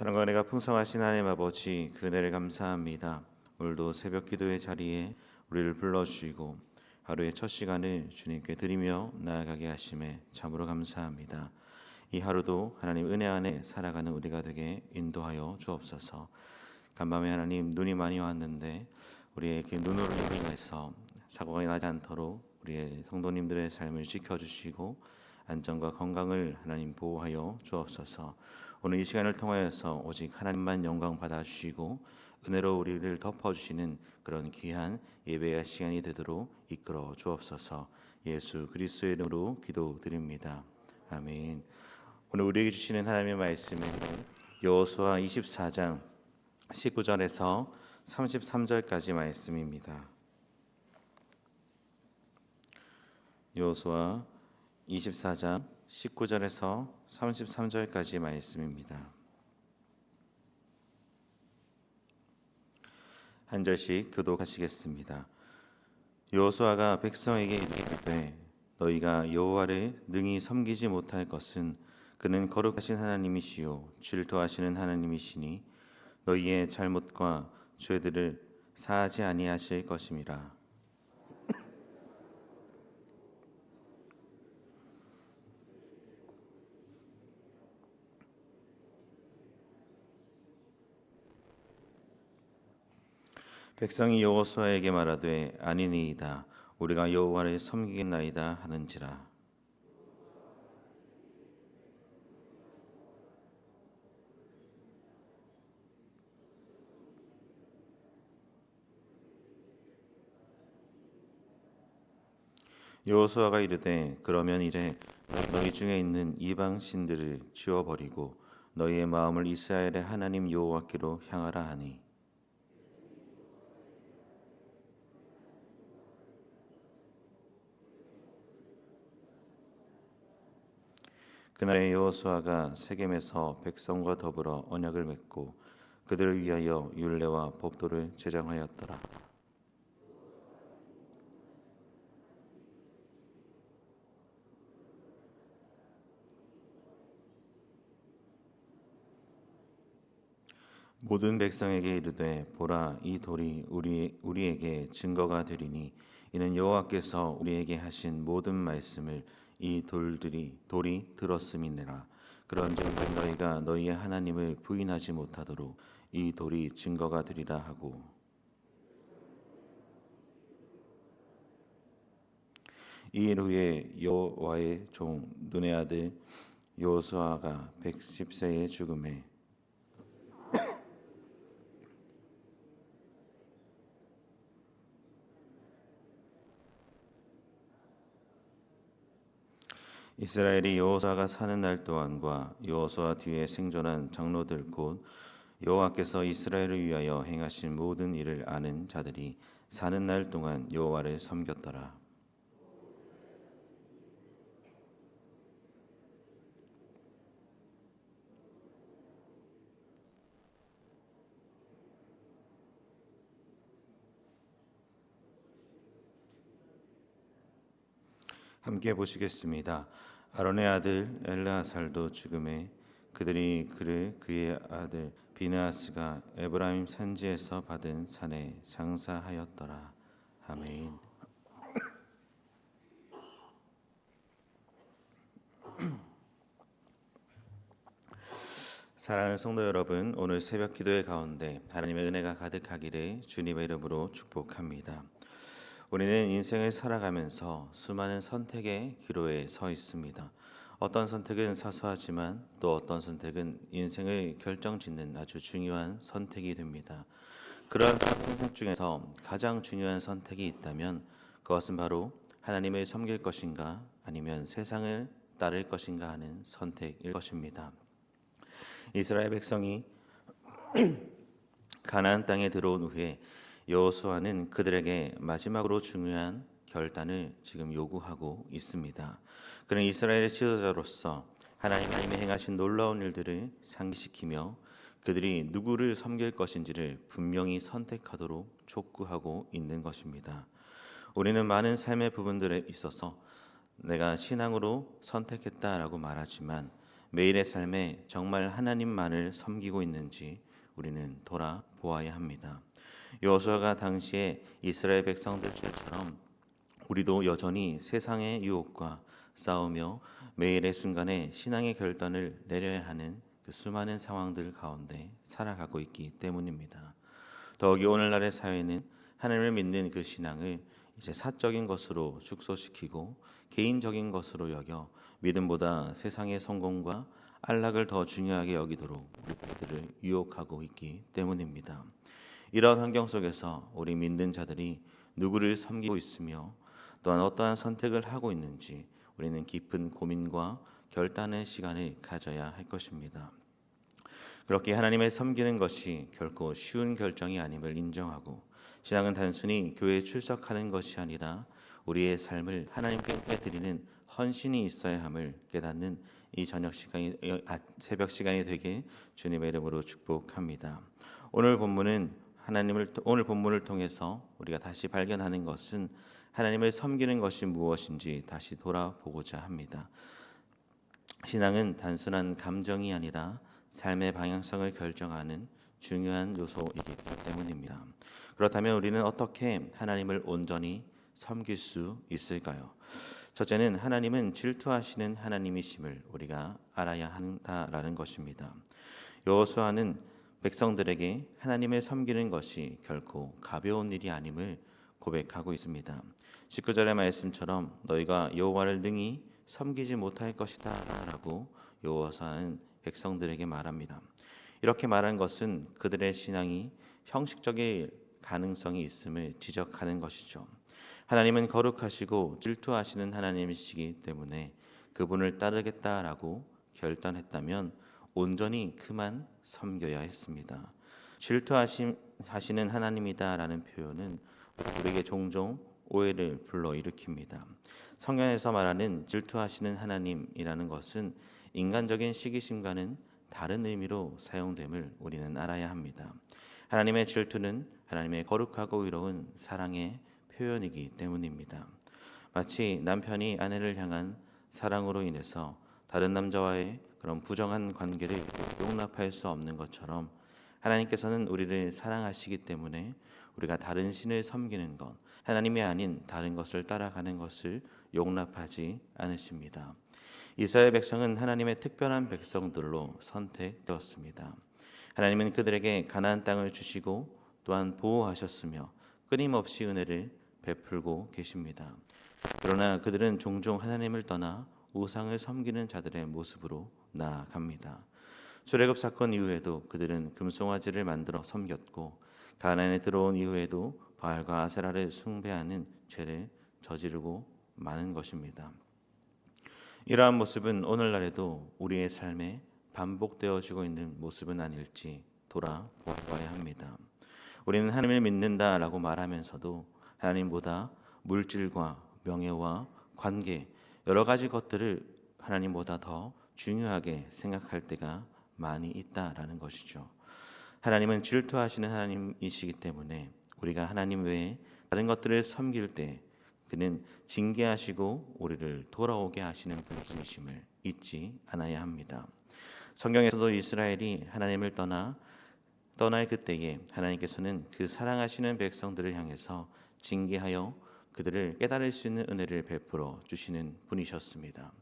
사랑과 은혜가 풍성하신 하나님 아버지 그 은혜를 감사합니다. 오늘도 새벽 기도의 자리에 우리를 불러주시고 하루의 첫 시간을 주님께 드리며 나아가게 하심에 참으로 감사합니다. 이 하루도 하나님 은혜 안에 살아가는 우리가 되게 인도하여 주옵소서. 간밤에 하나님 눈이 많이 왔는데 우리의 그 눈으로 인해서 사고가 나지 않도록 우리의 성도님들의 삶을 지켜주시고 안전과 건강을 하나님 보호하여 주옵소서. 오늘 이 시간을 통하여서 오직 하나님만 영광 받아 주시고 은혜로 우리를 덮어 주시는 그런 귀한 예배의 시간이 되도록 이끌어 주옵소서. 예수 그리스도의 이름으로 기도드립니다. 아멘. 오늘 우리에게 주시는 하나님의 말씀은 여호수아 24장 19절에서 33절까지 말씀입니다. 여호수아 24장 19절에서 33절까지 말씀입니다. 한 절씩 교독하시겠습니다. 여호수아가 백성에게 이르되 너희가 여호와를 능히 섬기지 못할 것은 그는 거룩하신 하나님이시요 질투하시는 하나님이시니 너희의 잘못과 죄들을 사하지 아니하실 것임이라. 백성이 여호수아에게 말하되 아니니이다. 우리가 여호와를 섬기겠나이다 하는지라. 여호수아가 이르되 그러면 이제 너희 중에 있는 이방 신들을 지워버리고 너희의 마음을 이스라엘의 하나님 여호와께로 향하라 하니 그날에 여호수아가 세겜에서 백성과 더불어 언약을 맺고 그들을 위하여 율례와 법도를 제정하였더라. 모든 백성에게 이르되 보라 이 돌이 우리 우리에게 증거가 되리니 이는 여호와께서 우리에게 하신 모든 말씀을 이 돌들이 돌이 들었음이니라. 그런즉 너희가 너희의 하나님을 부인하지 못하도록 이 돌이 증거가 되리라 하고. 이일 후에 여호와의 종 눈의 아들 요수아가 110세의 죽음에 이스라엘이 여호수아가 사는 날 동안과 여호수아 뒤에 생존한 장로들 곧 여호와께서 이스라엘을 위하여 행하신 모든 일을 아는 자들이 사는 날 동안 여호와를 섬겼더라. 함께 보시겠습니다. 아론의 아들 엘라살도 죽음에 그들이 그를 그의 아들 비나스가 에브라임 산지에서 받은 산에 장사하였더라. 아멘. 사랑하는 성도 여러분, 오늘 새벽 기도의 가운데 하나님의 은혜가 가득하기를 주님의 이름으로 축복합니다. 우리는 인생을 살아가면서 수많은 선택의 기로에 서 있습니다. 어떤 선택은 사소하지만 또 어떤 선택은 인생을 결정짓는 아주 중요한 선택이 됩니다. 그러한 선택 중에서 가장 중요한 선택이 있다면 그것은 바로 하나님을 섬길 것인가 아니면 세상을 따를 것인가 하는 선택일 것입니다. 이스라엘 백성이 가나안 땅에 들어온 후에 여호수아는 그들에게 마지막으로 중요한 결단을 지금 요구하고 있습니다. 그는 이스라엘의 지도자로서 하나님 하나님의 행하신 놀라운 일들을 상기시키며 그들이 누구를 섬길 것인지를 분명히 선택하도록 촉구하고 있는 것입니다. 우리는 많은 삶의 부분들에 있어서 내가 신앙으로 선택했다라고 말하지만 매일의 삶에 정말 하나님만을 섬기고 있는지 우리는 돌아보아야 합니다. 여호수아가 당시에 이스라엘 백성들처럼 우리도 여전히 세상의 유혹과 싸우며 매일의 순간에 신앙의 결단을 내려야 하는 그 수많은 상황들 가운데 살아가고 있기 때문입니다. 더욱이 오늘날의 사회는 하나님을 믿는 그 신앙을 이제 사적인 것으로 축소시키고 개인적인 것으로 여겨 믿음보다 세상의 성공과 안락을 더 중요하게 여기도록 우리들을 유혹하고 있기 때문입니다. 이러한 환경 속에서 우리 믿는 자들이 누구를 섬기고 있으며 또한 어떠한 선택을 하고 있는지 우리는 깊은 고민과 결단의 시간을 가져야 할 것입니다. 그렇게 하나님을 섬기는 것이 결코 쉬운 결정이 아님을 인정하고 신앙은 단순히 교회에 출석하는 것이 아니라 우리의 삶을 하나님께 드리는 헌신이 있어야 함을 깨닫는 이 저녁 시간이 아, 새벽 시간이 되게 주님의 이름으로 축복합니다. 오늘 본문은 하나님을 오늘 본문을 통해서 우리가 다시 발견하는 것은 하나님을 섬기는 것이 무엇인지 다시 돌아보고자 합니다. 신앙은 단순한 감정이 아니라 삶의 방향성을 결정하는 중요한 요소이기 때문입니다. 그렇다면 우리는 어떻게 하나님을 온전히 섬길 수 있을까요? 첫째는 하나님은 질투하시는 하나님이심을 우리가 알아야 한다라는 것입니다. 여호수아는 백성들에게 하나님을 섬기는 것이 결코 가벼운 일이 아님을 고백하고 있습니다. 19절의 말씀처럼 너희가 여호와를 능히 섬기지 못할 것이다라고 여호와서는 백성들에게 말합니다. 이렇게 말한 것은 그들의 신앙이 형식적인 가능성이 있음을 지적하는 것이죠. 하나님은 거룩하시고 질투하시는 하나님이시기 때문에 그분을 따르겠다라고 결단했다면 온전히 그만 섬겨야 했습니다. 질투하시는 하나님이다라는 표현은 우리에게 종종 오해를 불러일으킵니다. 성경에서 말하는 질투하시는 하나님이라는 것은 인간적인 시기심과는 다른 의미로 사용됨을 우리는 알아야 합니다. 하나님의 질투는 하나님의 거룩하고 의로운 사랑의 표현이기 때문입니다. 마치 남편이 아내를 향한 사랑으로 인해서 다른 남자와의 그런 부정한 관계를 용납할 수 없는 것처럼 하나님께서는 우리를 사랑하시기 때문에 우리가 다른 신을 섬기는 것, 하나님이 아닌 다른 것을 따라가는 것을 용납하지 않으십니다. 이스라엘 백성은 하나님의 특별한 백성들로 선택되었습니다. 하나님은 그들에게 가나안 땅을 주시고 또한 보호하셨으며 끊임없이 은혜를 베풀고 계십니다. 그러나 그들은 종종 하나님을 떠나 우상을 섬기는 자들의 모습으로 나아갑니다. 출애굽 사건 이후에도 그들은 금송아지를 만들어 섬겼고 가나안에 들어온 이후에도 바알과 아세라를 숭배하는 죄를 저지르고 마는 것입니다. 이러한 모습은 오늘날에도 우리의 삶에 반복되어지고 있는 모습은 아닐지 돌아보아야 합니다. 우리는 하나님을 믿는다라고 말하면서도 하나님보다 물질과 명예와 관계 여러 가지 것들을 하나님보다 더 중요하게 생각할 때가 많이 있다라는 것이죠. 하나님은 질투하시는 하나님이시기 때문에 우리가 하나님 외에 다른 것들을 섬길 때 그는 징계하시고 우리를 돌아오게 하시는 분이심을 잊지 않아야 합니다. 성경에서도 이스라엘이 하나님을 떠나 떠날 그때에 하나님께서는 그 사랑하시는 백성들을 향해서 징계하여 그들을 깨달을 수 있는 은혜를 베풀어 주시는 분이셨습니다.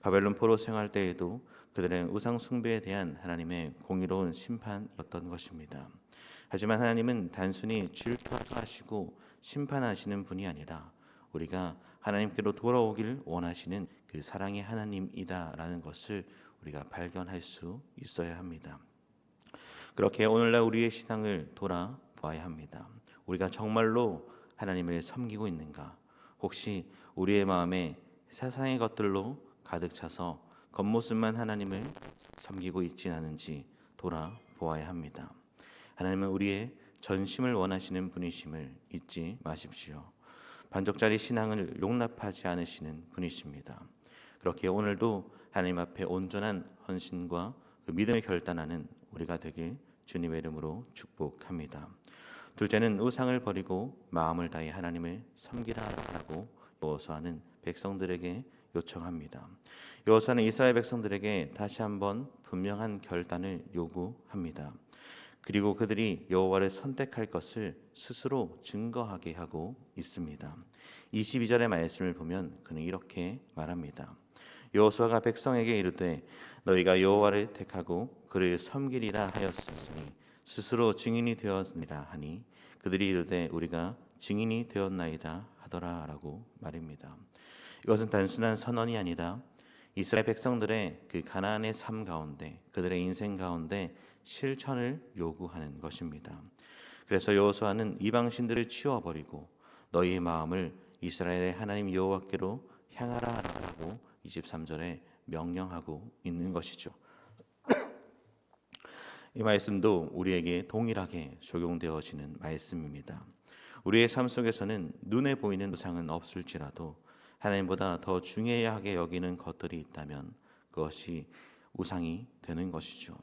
바벨론 포로 생활 때에도 그들의 우상 숭배에 대한 하나님의 공의로운 심판이었던 것입니다. 하지만 하나님은 단순히 질투하시고 심판하시는 분이 아니라 우리가 하나님께로 돌아오길 원하시는 그 사랑의 하나님이다라는 것을 우리가 발견할 수 있어야 합니다. 그렇게 오늘날 우리의 신앙을 돌아봐야 합니다. 우리가 정말로 하나님을 섬기고 있는가? 혹시 우리의 마음에 세상의 것들로 가득 차서 겉모습만 하나님을 섬기고 있지 않은지 돌아보아야 합니다. 하나님은 우리의 전심을 원하시는 분이심을 잊지 마십시오. 반쪽짜리 신앙을 용납하지 않으시는 분이십니다. 그렇게 오늘도 하나님 앞에 온전한 헌신과 그 믿음을 결단하는 우리가 되길 주님의 이름으로 축복합니다. 둘째는 우상을 버리고 마음을 다해 하나님을 섬기라라고 요서하는 백성들에게 요청합니다. 여호수아는 이스라엘 백성들에게 다시 한번 분명한 결단을 요구합니다. 그리고 그들이 여호와를 선택할 것을 스스로 증거하게 하고 있습니다. 22절의 말씀을 보면 그는 이렇게 말합니다. 여호수아가 백성에게 이르되 너희가 여호와를 택하고 그를 섬기리라 하였으니 스스로 증인이 되었느니라 하니 그들이 이르되 우리가 증인이 되었나이다 하더라라고 말입니다. 이것은 단순한 선언이 아니라 이스라엘 백성들의 그 가나안의 삶 가운데 그들의 인생 가운데 실천을 요구하는 것입니다. 그래서 여호수아는 이방 신들을 치워 버리고 너희의 마음을 이스라엘의 하나님 여호와께로 향하라라고 23절에 명령하고 있는 것이죠. 이 말씀도 우리에게 동일하게 적용되어지는 말씀입니다. 우리의 삶 속에서는 눈에 보이는 우상은 없을지라도 하나님보다 더 중요하게 여기는 것들이 있다면 그것이 우상이 되는 것이죠.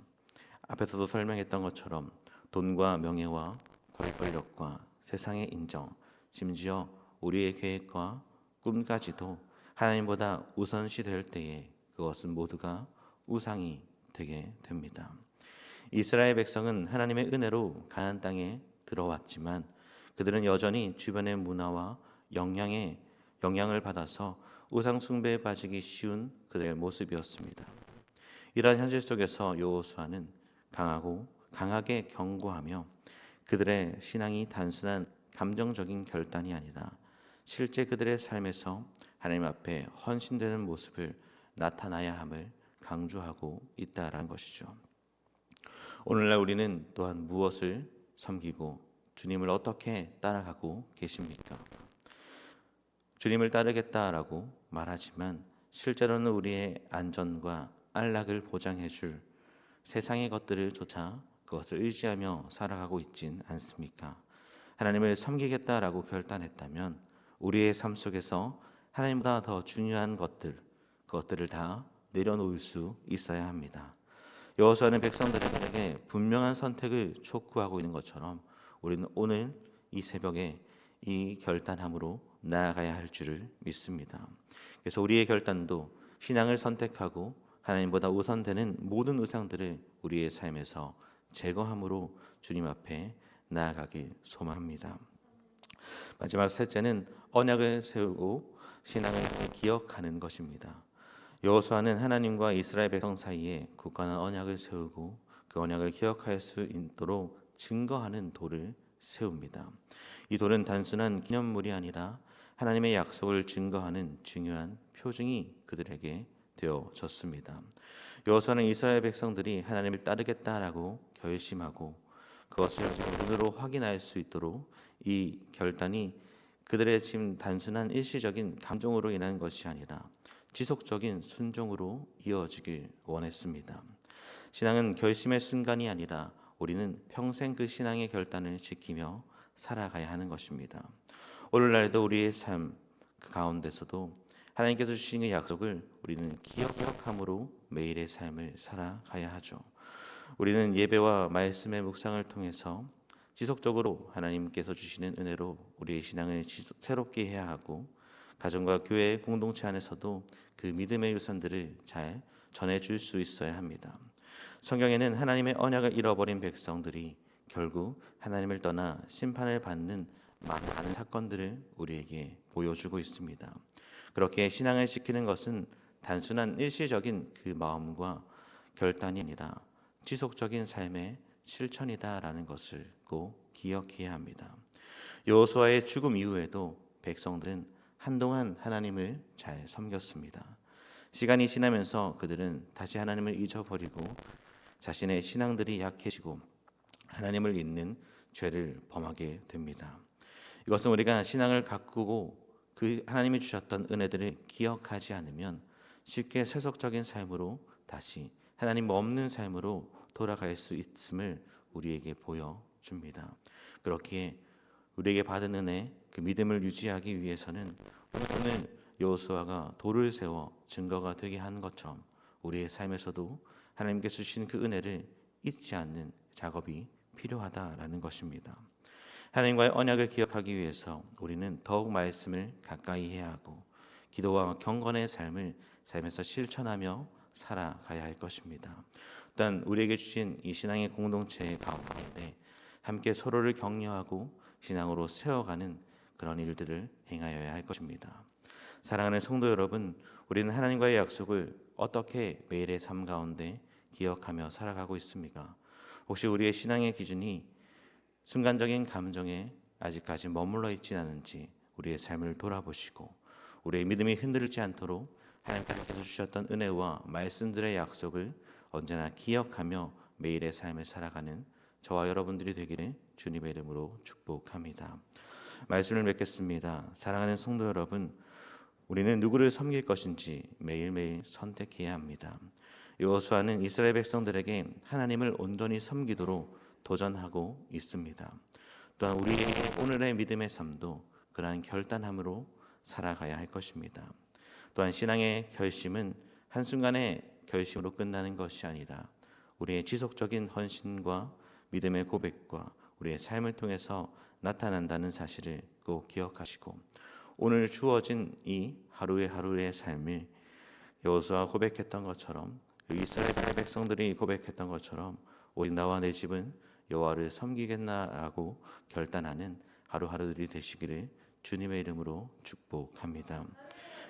앞에서도 설명했던 것처럼 돈과 명예와 권력과 세상의 인정, 심지어 우리의 계획과 꿈까지도 하나님보다 우선시 될 때에 그것은 모두가 우상이 되게 됩니다. 이스라엘 백성은 하나님의 은혜로 가나안 땅에 들어왔지만 그들은 여전히 주변의 문화와 영향에 영향을 받아서 우상 숭배에 빠지기 쉬운 그들의 모습이었습니다. 이러한 현실 속에서 여호수아는 강하고 강하게 경고하며 그들의 신앙이 단순한 감정적인 결단이 아니라 실제 그들의 삶에서 하나님 앞에 헌신되는 모습을 나타나야 함을 강조하고 있다라는 것이죠. 오늘날 우리는 또한 무엇을 섬기고 주님을 어떻게 따라가고 계십니까? 주님을 따르겠다라고 말하지만 실제로는 우리의 안전과 안락을 보장해 줄 세상의 것들을 조차 그것을 의지하며 살아가고 있진 않습니까? 하나님을 섬기겠다라고 결단했다면 우리의 삶 속에서 하나님보다 더 중요한 것들, 그것들을 다 내려놓을 수 있어야 합니다. 여호수아는 백성들에게 분명한 선택을 촉구하고 있는 것처럼 우리는 오늘 이 새벽에 이 결단함으로 나아가야 할 줄을 믿습니다. 그래서 우리의 결단도 신앙을 선택하고 하나님보다 우선되는 모든 우상들을 우리의 삶에서 제거함으로 주님 앞에 나아가길 소망합니다. 마지막 셋째는 언약을 세우고 신앙을 기억하는 것입니다. 여호수아는 하나님과 이스라엘 백성 사이에 굳건한 언약을 세우고 그 언약을 기억할 수 있도록 증거하는 돌을 세웁니다. 이 돌은 단순한 기념물이 아니라 하나님의 약속을 증거하는 중요한 표징이 그들에게 되어졌습니다. 여호수아는 이스라엘 백성들이 하나님을 따르겠다라고 결심하고 그것을 눈으로 확인할 수 있도록 이 결단이 그들의 지금 단순한 일시적인 감정으로 인한 것이 아니라 지속적인 순종으로 이어지길 원했습니다. 신앙은 결심의 순간이 아니라 우리는 평생 그 신앙의 결단을 지키며 살아가야 하는 것입니다. 오늘날에도 우리의 삶 그 가운데서도 하나님께서 주신 그 약속을 우리는 기억함으로 매일의 삶을 살아가야 하죠. 우리는 예배와 말씀의 묵상을 통해서 지속적으로 하나님께서 주시는 은혜로 우리의 신앙을 새롭게 해야 하고 가정과 교회 공동체 안에서도 그 믿음의 유산들을 잘 전해줄 수 있어야 합니다. 성경에는 하나님의 언약을 잃어버린 백성들이 결국 하나님을 떠나 심판을 받는 많은 사건들을 우리에게 보여주고 있습니다. 그렇게 신앙을 지키는 것은 단순한 일시적인 그 마음과 결단이 아니라 지속적인 삶의 실천이다라는 것을 꼭 기억해야 합니다. 여호수아의 죽음 이후에도 백성들은 한동안 하나님을 잘 섬겼습니다. 시간이 지나면서 그들은 다시 하나님을 잊어버리고 자신의 신앙들이 약해지고 하나님을 잊는 죄를 범하게 됩니다. 이것은 우리가 신앙을 가꾸고 그 하나님이 주셨던 은혜들을 기억하지 않으면 쉽게 세속적인 삶으로 다시 하나님 없는 삶으로 돌아갈 수 있음을 우리에게 보여줍니다. 그렇기에 우리에게 받은 은혜, 그 믿음을 유지하기 위해서는 오늘 여호수아가 돌을 세워 증거가 되게 한 것처럼 우리의 삶에서도 하나님께 주신 그 은혜를 잊지 않는 작업이 필요하다라는 것입니다. 하나님과의 언약을 기억하기 위해서 우리는 더욱 말씀을 가까이 해야 하고 기도와 경건의 삶을 삶에서 실천하며 살아가야 할 것입니다. 또한 우리에게 주신 이 신앙의 공동체 가운데 함께 서로를 격려하고 신앙으로 세워가는 그런 일들을 행하여야 할 것입니다. 사랑하는 성도 여러분, 우리는 하나님과의 약속을 어떻게 매일의 삶 가운데 기억하며 살아가고 있습니까? 혹시 우리의 신앙의 기준이 순간적인 감정에 아직까지 머물러 있지 않은지 우리의 삶을 돌아보시고 우리의 믿음이 흔들리지 않도록 하나님께서 주셨던 은혜와 말씀들의 약속을 언제나 기억하며 매일의 삶을 살아가는 저와 여러분들이 되기를 주님의 이름으로 축복합니다. 말씀을 맺겠습니다. 사랑하는 성도 여러분, 우리는 누구를 섬길 것인지 매일매일 선택해야 합니다. 여호수아는 이스라엘 백성들에게 하나님을 온전히 섬기도록 도전하고 있습니다. 또한 우리의 오늘의 믿음의 삶도 그러한 결단함으로 살아가야 할 것입니다. 또한 신앙의 결심은 한순간의 결심으로 끝나는 것이 아니라 우리의 지속적인 헌신과 믿음의 고백과 우리의 삶을 통해서 나타난다는 사실을 꼭 기억하시고 오늘 주어진 이 하루의 하루의 삶을 여호수아 고백했던 것처럼 이스라엘 백성들이 고백했던 것처럼 오직 나와 내 집은 여호와를 섬기겠나라고 결단하는 하루하루들이 되시기를 주님의 이름으로 축복합니다.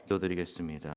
기도드리겠습니다.